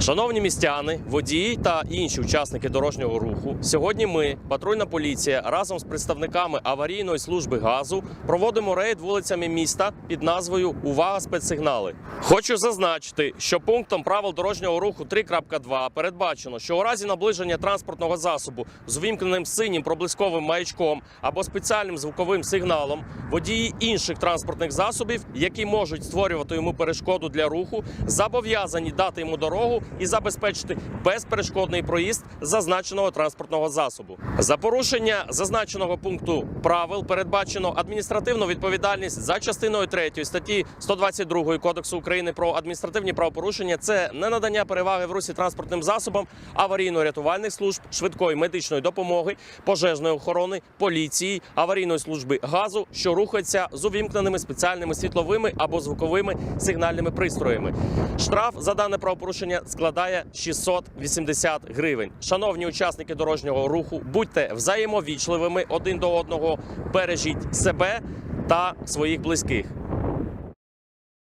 Шановні містяни, водії та інші учасники дорожнього руху. Сьогодні ми, патрульна поліція, разом з представниками аварійної служби газу проводимо рейд вулицями міста під назвою Увага спецсигнали. Хочу зазначити, що пунктом правил дорожнього руху 3.2 передбачено, що у разі наближення транспортного засобу з увімкненим синім проблисковим маячком або спеціальним звуковим сигналом водії інших транспортних засобів, які можуть створювати йому перешкоду для руху, зобов'язані дати йому дорогу і забезпечити безперешкодний проїзд зазначеного транспортного засобу. За порушення зазначеного пункту правил передбачено адміністративну відповідальність за частиною 3 статті 122 Кодексу України про адміністративні правопорушення. Це не надання переваги в русі транспортним засобам аварійно-рятувальних служб, швидкої медичної допомоги, пожежної охорони, поліції, аварійної служби газу, що рухаються з увімкненими спеціальними світловими або звуковими сигнальними пристроями. Штраф за дане правопорушення складає 680 гривень. Шановні учасники дорожнього руху, будьте взаємовічливими один до одного, бережіть себе та своїх близьких.